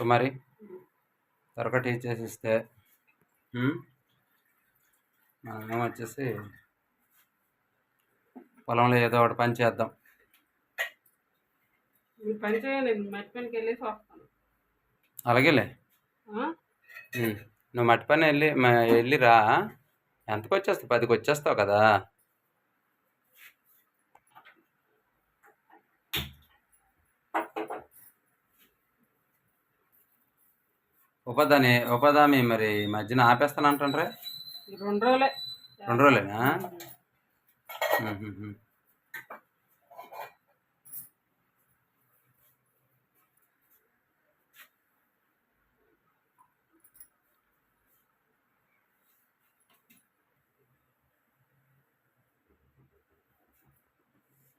మరి త్వరగా టీ చేసిస్తే ఉమ్, మనం వచ్చేసి పొలంలో ఏదో ఒకటి పని చేద్దాం. మీరు పని చేయండి నేను మట్టి పనికి వెళ్ళేసి వస్తాను. అలాగేలే. నువ్వు మట్టి పని వెళ్ళి మ- వెళ్ళి రా. ఎంతకు వచ్చేస్తావు పదికి వచ్చేస్తావు కదా. ఉపదాని ఉపదామి మరి మధ్యన ఆపేస్తాను అంటుండ్రే? రెండు రోజులే. రెండు రోజులేనా.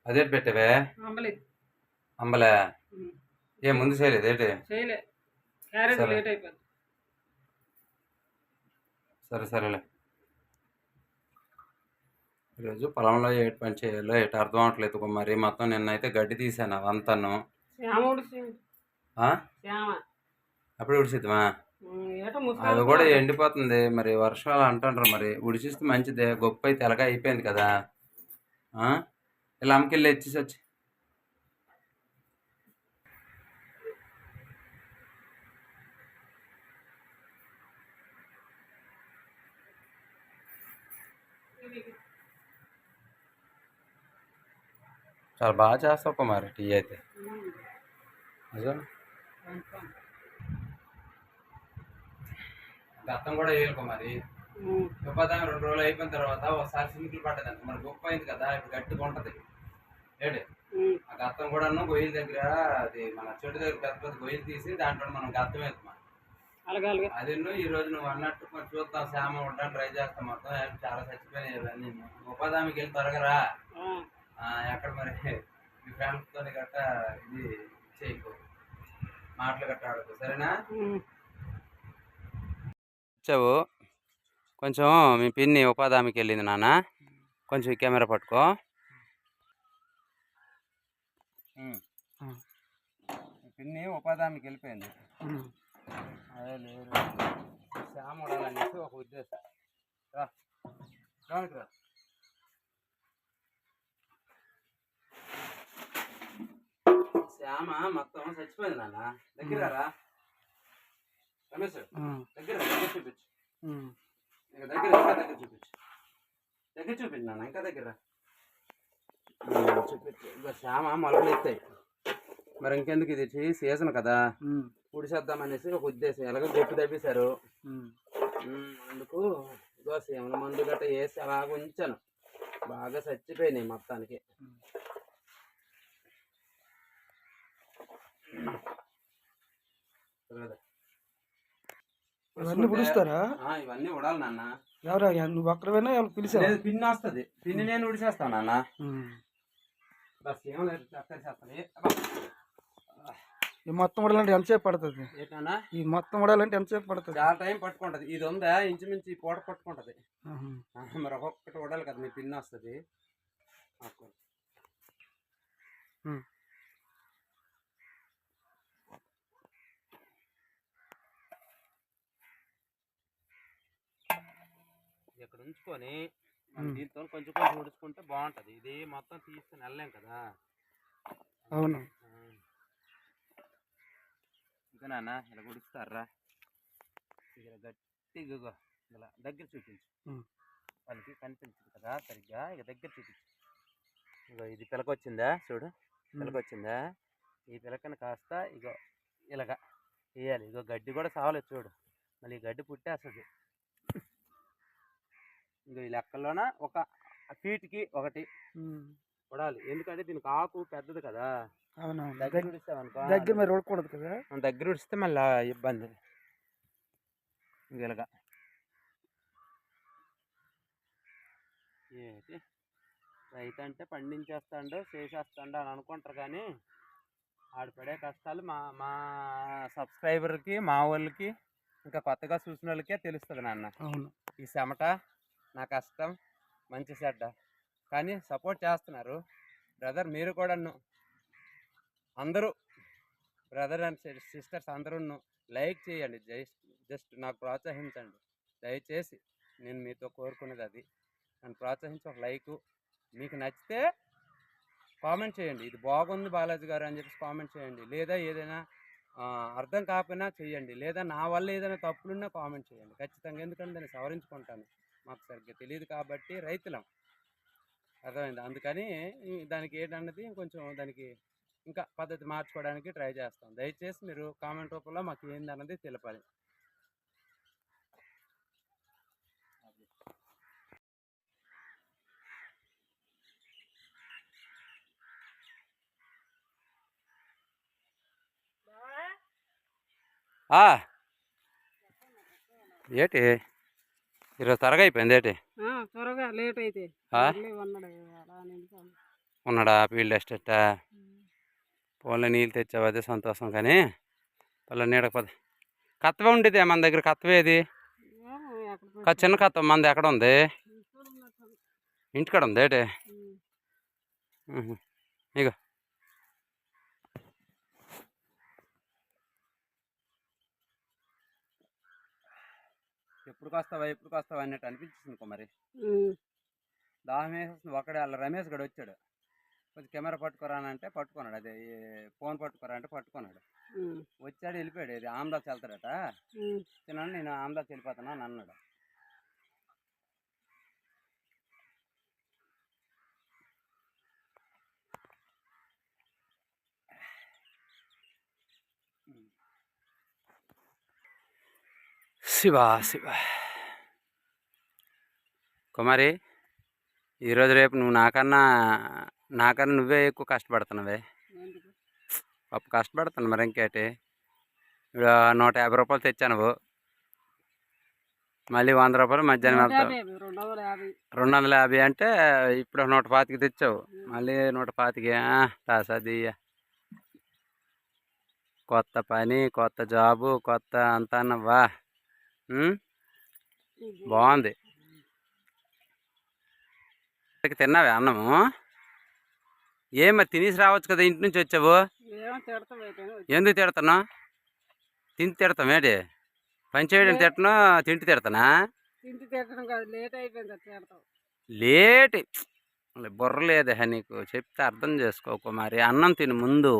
అదేటి పెట్టవే? అంబలే. ఏ ముందు చేయలేదు ఏంటి చేయలే. సరే. సరేలే. ఈరోజు పొలంలో ఏటి పని చేయాలో ఏటి అర్థం అవట్లేదు మరి మొత్తం నిన్నైతే గడ్డి తీసాను? శ్యామ అప్పుడు ఉడిసిద్దామా అది కూడా ఎండిపోతుంది మరి వర్షాలు అంటుండ్రు మరి. ఉడిసిస్తే మంచిదే గొప్ప అయితే ఎలాగ అయిపోయింది కదా? ఇలా అమ్మకెళ్ళి ఇచ్చేసి వచ్చి. చాలా బాగా చేస్తావు కుమారి టీ అయితే. నిజం గతం కూడా వేయాలి కుమారి ఉపాధి రెండు రోజులు అయిపోయిన తర్వాత ఒకసారి సిమిట్లు పడ్డదంట మరి గొప్ప అయింది కదా ఇప్పుడు గట్టిగా ఉంటది. ఏంటి? ఆ గత్తం కూడాను గొయ్యల దగ్గర అది మన చెట్టు దగ్గర పెద్ద పెద్ద గొయ్యలు తీసి దాంట్లో మనం గత్తం వేస్తాం అలాగే అలాగే అది ఈ రోజు నువ్వు అన్నట్టు కొంచెం చూద్దాం శ్యామ ఉండడానికి ట్రై చేస్తాం మొత్తం. చాలా చచ్చిపోయినాయి ఇవన్నీ. ఉపాధామికి వెళ్ళి త్వరగా రా. ఎక్కడ మరి మీ ఫ్యామిలీతో గట్ట ఇది చేయకు. మాటలు గట్ట ఆడకు సరేనా? వచ్చావు. కొంచెం మీ పిన్ని ఉపాధి హామీకి వెళ్ళింది నాన్న. కొంచెం కెమెరా పట్టుకో. మీ పిన్ని ఉపాధి హామీకి వెళ్ళిపోయింది. అదే లేదు శ్యామ ఒక ఉద్దేశం. రా. శ్యామ మొత్తం చచ్చిపోయింది నాన్న. దగ్గర రా. రమేష్ దగ్గర దగ్గర చూపించు. ఇంకా దగ్గర ఇంకా దగ్గర చూపించు. దగ్గర చూపించు నాన్న ఇంకా దగ్గర చూపించు. ఇంకా శ్యామ మొలకలు ఎత్తాయి. మరి ఇంకెందుకు ఇది సీజన్ కదా. ఉమ్, పుడిసేద్దామనేసి ఒక ఉద్దేశం. ఎలాగో గొప్పి. ఉమ్, అందుకు ఇదిగో సీమల మందు గట్ట వేసి అలాగ ఉంచాను బాగా చచ్చిపోయినాయి మొత్తానికి. ఇవన్నీ పుడుస్తారా? ఆ, ఇవన్నీ ఉడాలి నాన్న. ఎవరా నువ్వు ఒక్కడమైనా ఎవరు లేదు పిన్ని వస్తుంది. పిన్ని నేను ఉడిసేస్తాను నాన్న. బస్ ఏం లేదు ఈ మొత్తం ఉడాలంటే ఎంతసేపు పడుతుంది? ఏంటన్నా ఈ మొత్తం ఉడాలంటే ఎంతసేపు పడుతుంది? చాలా టైం పట్టుకుంటది. ఇది ఉందా? ఇంచుమించు ఈ పూట పట్టుకుంటది. మరి ఒక్కొక్కటి ఉడాలి కదా మీ పిన్ని వస్తుంది. ఉమ్. దీంతో కొంచెం కొంచెం ఉడుచుకుంటే బాగుంటది. ఇది మొత్తం తీసుకుని వెళ్ళలేం కదా. అవును. ఇంకా నాన్న ఇలా ఉడుకుతారా ఇలా గట్టిగా ఇలా దగ్గర చూపించు. వాళ్ళకి కనిపించదు కదా సరిగ్గా. ఇక దగ్గర చూపించు. ఇగో ఇది పిలకొచ్చిందా చూడు? పిలకొచ్చిందా? ఈ పిలకని కాస్త ఇగో ఇలాగా వేయాలి. ఇగో గడ్డి కూడా సావలేదు చూడు. మళ్ళీ ఈ గడ్డి పుట్టేస్తుంది ఇగో ఈ లెక్కల్లోన ఒక ఫీట్కి ఒకటి. పడాలి ఎందుకంటే దీనికి ఆకు పెద్దది కదా. దగ్గర దగ్గర ఉడిస్తామనుకో దగ్గర మీరు ఉడకూడదు కదా. దగ్గర ఉడిస్తే మళ్ళీ ఇబ్బంది. ఇలాగా. ఏంటి? రైతు అంటే పండించేస్తాడు చేసేస్తాడు అని అనుకుంటారు కానీ ఆడు పడే కష్టాలు మా మా సబ్స్క్రైబర్కి మా వాళ్ళకి ఇంకా కొత్తగా చూసిన వాళ్ళకే తెలుస్తుంది నాన్న. ఈ చెమట నా కష్టం మంచి చెడ్డ. కానీ సపోర్ట్ చేస్తున్నారు. బ్రదర్ మీరు కూడా అందరూ బ్రదర్ అండ్ సిస్టర్స్ అందరూ లైక్ చేయండి. జస్ట్ జస్ట్ నాకు ప్రోత్సహించండి. దయచేసి నేను మీతో కోరుకునేది అది. నన్ను ప్రోత్సహించి ఒక లైక్. మీకు నచ్చితే కామెంట్ చేయండి. ఇది బాగుంది బాలాజీ గారు అని చెప్పి కామెంట్ చేయండి. లేదా ఏదైనా అర్థం కాకపోయినా చేయండి. లేదా నా వల్ల ఏదైనా తప్పులున్నా కామెంట్ చేయండి. ఖచ్చితంగా. ఎందుకంటే దాన్ని సవరించుకుంటాను. మాకు సరిగ్గా తెలియదు కాబట్టి రైతులం. అర్థమైంది? అందుకని దానికి ఏంటన్నది కొంచెం దానికి ఇంకా పద్ధతి మార్చుకోవడానికి ట్రై చేస్తాం. దయచేసి మీరు కామెంట్ రూపంలో మాకు ఏందన్నది తెలపాలి. ఏటి? ఈరోజు త్వరగా అయిపోయింది ఏటి? త్వరగా లేట్ అయితే. ఉన్నాడు ఫీల్డ్ ఎస్టేట్ పోన్లో నీళ్ళు తెచ్చావు? అదే సంతోషం కానీ. వాళ్ళ నీడక పద కత్తవే ఉండేది మన దగ్గర. కత్తవేది చిన్న కత్త మనది ఎక్కడ ఉంది. ఇంటికాడ ఉంది ఏటి. ఇగో. ఎప్పుడు వస్తావా ఎప్పుడు వస్తావా అన్నట్టు అనిపించింది మరి ఉమ్. దాహం వేసేస్తుంది ఒకడే అలా రమేష్ గడు వచ్చాడు. కొంచెం కెమెరా పట్టుకోరానంటే పట్టుకున్నాడు. అదే ఫోన్ పట్టుకోరా అంటే పట్టుకున్నాడు. వచ్చాడు వెళ్ళిపోయాడు. ఇది ఆమ్దాకి వెళ్తాడట. తిన్నాను నేను ఆమ్దాకి వెళ్ళిపోతాను అని అన్నాడు. శివ శివ. కుమారి ఈరోజు రేపు నువ్వు నాకన్నా నాకన్నా నువ్వే ఎక్కువ కష్టపడుతున్నావే. ఎందుకు? పాప కష్టపడుతున్నా మరి ఇంకేటి? ఇప్పుడు నూట యాభై రూపాయలు తెచ్చాను నువ్వు. మళ్ళీ వంద రూపాయలు మధ్యాహ్నం వెళ్తావు. రెండు వందల యాభై. అంటే ఇప్పుడు నూట పాతికి తెచ్చావు. మళ్ళీ నూట పాతికి అది కొత్త పని కొత్త జాబు కొత్త అంతా అన్నవా. బాగుంది తిన్నావే అన్నము? ఏం మరి తినేసి రావచ్చు కదా ఇంటి నుంచి వచ్చావు? ఏమో ఎందుకు తిడతాను తిని తిడతాం ఏంటి? పని చేయడం తిట్టను తింటి తిడతానా? తింటి లేట్ బుర్ర లేదే నీకు. చెప్తే అర్థం చేసుకోకు మరి. అన్నం తిని ముందు.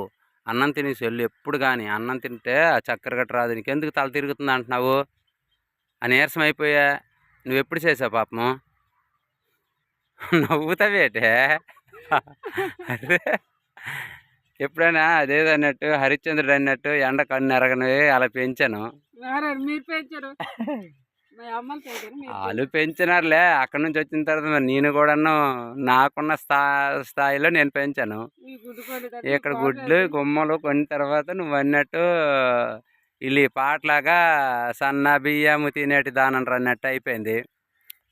అన్నం తినేసి వెళ్ళు ఎప్పుడు కానీ అన్నం తింటే ఆ చక్కెర గట్ట రాదు. నీకు ఎందుకు తల తిరుగుతుంది అంటున్నావు? ఆ నీరసం అయిపోయా? నువ్వు ఎప్పుడు చేసావు పాపము? నవ్వుతావేటే? అరే ఎప్పుడైనా అదేదో అన్నట్టు హరిశ్చంద్రుడు అన్నట్టు ఎండ కన్ను ఎరగనివి అలా పెంచాను. వాళ్ళు పెంచినారులే అక్కడి నుంచి వచ్చిన తర్వాత మరి నేను కూడాను నాకున్న స్థా స్థాయిలో నేను పెంచాను. ఇక్కడ గుడ్లు గుమ్మలు కొన్ని తర్వాత నువ్వు అన్నట్టు ఇల్లి పాటలాగా సన్న బియ్యము తినేటి దానం అన్నట్టు అయిపోయింది.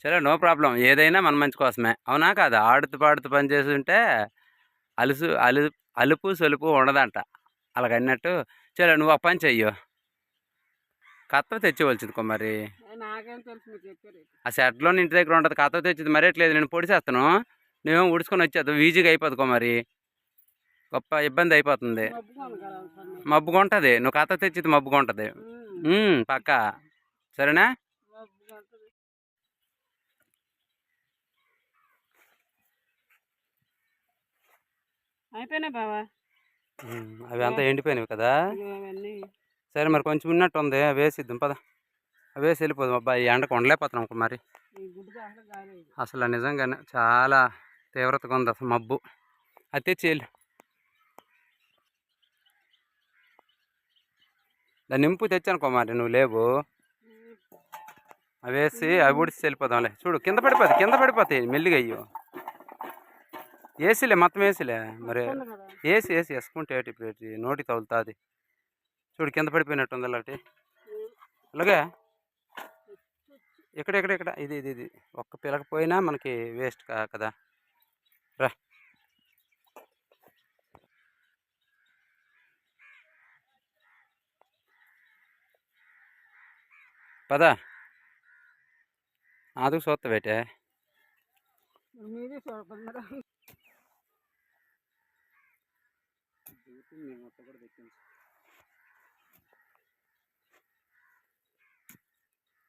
సరే నో ప్రాబ్లం. ఏదైనా మన మంచి కోసమే. అవునా కాదా? ఆడుతూ పాడుతూ పని చేస్తుంటే అలుసు అలు అలుపు సొలుపు ఉండదంట. అలాగన్నట్టు సరే నువ్వు ఒక పని చెయ్యు. కత్త తెచ్చివలసింది కుమారి నాకేం తెలుసు మీరు చెప్పారు ఆ షెడ్లో ఇంటి దగ్గర ఉంటుంది. కథ తెచ్చింది మరేట్లేదు నేను పొడిచేస్తాను నువ్వేమో ఉడుచుకొని వచ్చేది ఈజీగా అయిపోతుంది మరి. గొప్ప ఇబ్బంది అయిపోతుంది. మబ్బుగా ఉంటుంది నువ్వు కథ తెచ్చిది మబ్బుగా ఉంటుంది. పక్క. సరేనా? బావా? అవి అంతా ఎండిపోయినవి కదా? సరే మరి కొంచెం ఉన్నట్టు ఉంది. అవి వేసిద్దాం పద. అవి వేసి వెళ్ళిపోదాం. అబ్బాయి ఈ ఎండకు ఉండలేకపోతున్నాం మరి. అసలు నిజంగానే చాలా తీవ్రతగా ఉంది అసలు మబ్బు. అది తెచ్చి వెళ్ళు దాన్ని నింపు తెచ్చాను కుమారి నువ్వు లేవు. అవి వేసి అవి ఉడిసి వెళ్ళిపోదాంలే చూడు కింద పడిపోతాయి కింద పడిపోతాయి మెల్లిగా అయ్యో. ఏసీలే మొత్తం ఏసీలే. మరి ఉంది ఏసి ఏసి వేసుకుంటే ఏటి ఇప్పుడు నోటి తగులుతుంది. చూడు కింద పడిపోయినట్టుంది అలాంటి అలాగే ఇక్కడ ఇక్కడ ఇక్కడ ఇది ఇది ఇది. ఒక్క పిలకపోయినా మనకి వేస్ట్ కా కదా. రా. పద. అది చూస్తా బేటే.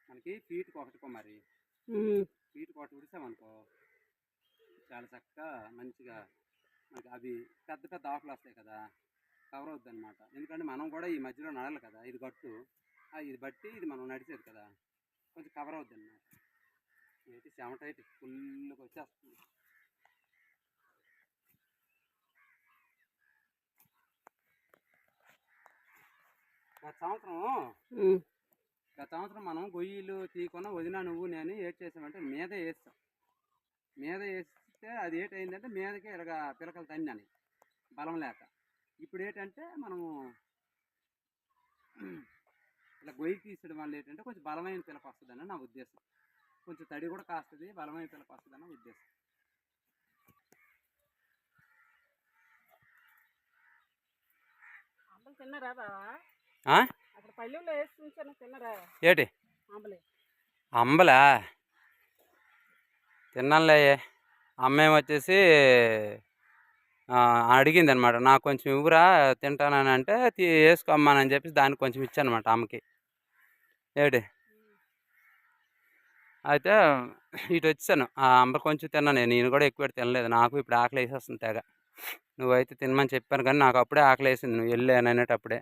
మనకి పీటుకు ఒకటి మరి. పీటుకు ఒకటి ఉడిసామనుకో చాలా చక్కగా మంచిగా మనకి అవి పెద్ద పెద్ద ఆకులు వస్తాయి కదా. కవర్ అవుద్ది అనమాట ఎందుకంటే మనం కూడా ఈ మధ్యలో నడాలి కదా ఇది గట్టు. ఇది బట్టి ఇది మనం నడిచేది కదా. కొంచెం కవర్ అవుద్ది అనమాట ఏంటి చెమట అయితే ఫుల్గా వచ్చేస్తుంది. గత సంవత్సరం. గత సంవత్సరం మనం గొయ్యిలు తీయకుండా వదిన నువ్వు నేను ఏడ్ చేసామంటే మీద వేస్తాం. మీద వేస్తే అది ఏటైందంటే మీదకి ఇలాగ పిలకలు తన్నాని బలం లేక. ఇప్పుడు ఏంటంటే మనము ఇలా గొయ్యి తీసడం వల్ల ఏంటంటే కొంచెం బలమైన పిలక వస్తుందని నా ఉద్దేశం. కొంచెం తడి కూడా కాస్తుంది బలమైన పిలక వస్తుందని నా ఉద్దేశం. ఏటి? అంబలి అంబలా తిన్నానులే అమ్మేం వచ్చేసి అడిగింది అనమాట నాకు కొంచెం ఇవ్వరా తింటానని అంటే వేసుకోమ్మానని వేసుకోమ్మని చెప్పేసి దానికి కొంచెం ఇచ్చానమాట అమ్మకి ఏటి అయితే ఇటు వచ్చాను ఆ అంబ కొంచెం తిన్నాను నేను కూడా ఎక్కువ తినలేదు. నాకు ఇప్పుడు ఆకలి వేసేస్తుంది తెగ. నువ్వైతే తినమని చెప్పాను కానీ నాకు అప్పుడే ఆకలి వేసింది. నువ్వు వెళ్ళాను అనేటప్పుడే.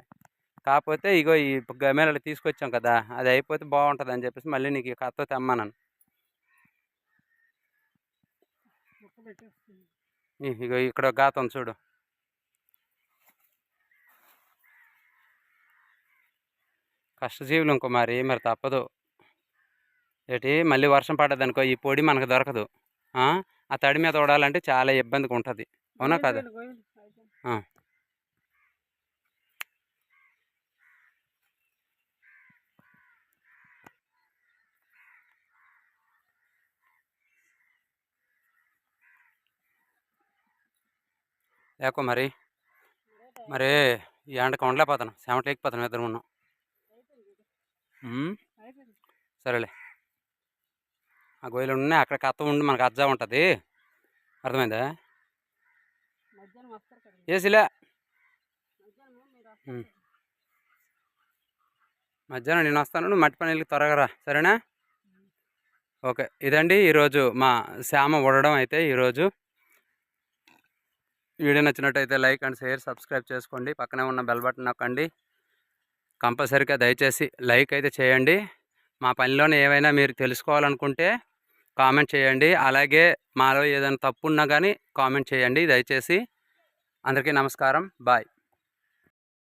కాకపోతే ఇగో ఈ గమేళలు తీసుకొచ్చాం కదా అది అయిపోతే బాగుంటుంది అని చెప్పేసి మళ్ళీ నీకు కథ తెమ్మన్నాను. ఇగో ఇక్కడ గాతం చూడు. కష్టజీవులు ఇంకో మరి మరి తప్పదు. ఏటి మళ్ళీ వర్షం పడ్డదనుకో ఈ పొడి మనకు దొరకదు. ఆ? ఆ తడి మీద ఓడాలంటే చాలా ఇబ్బందిగా ఉంటుంది అవునా కదా? లేకో మరి. మరి ఈ ఎండకు ఉండలేకపోతాను. చెమట లేకపోతాను ఇద్దరు ఉన్నాం సరేలే. ఆ గొయ్యలు ఉన్నాయి. అక్కడ కత్త ఉండి మనకు అజ్జా ఉంటుంది. అర్థమైందా? ఏసీలే. ఏసిలే మధ్యాహ్నం నేను వస్తాను. నువ్వు మట్టి పనులకి త్వరగా రా. సరేనా? ఓకే. ఇదండి ఈరోజు మా శ్యామ ఉడడం అయితే ఈరోజు వీడియో నచ్చినట్టయితే లైక్ అండ్ షేర్ సబ్స్క్రైబ్ చేసుకోండి. పక్కనే ఉన్న బెల్ బటన్ నొక్కండి. కంపల్సరీగా దయచేసి లైక్ అయితే చేయండి. మా పనిలోనే ఏవైనా మీరు తెలుసుకోవాలనుకుంటే కామెంట్ చేయండి. అలాగే మాలో ఏదైనా తప్పు ఉన్నా కానీ కామెంట్ చేయండి. దయచేసి అందరికీ నమస్కారం. బాయ్.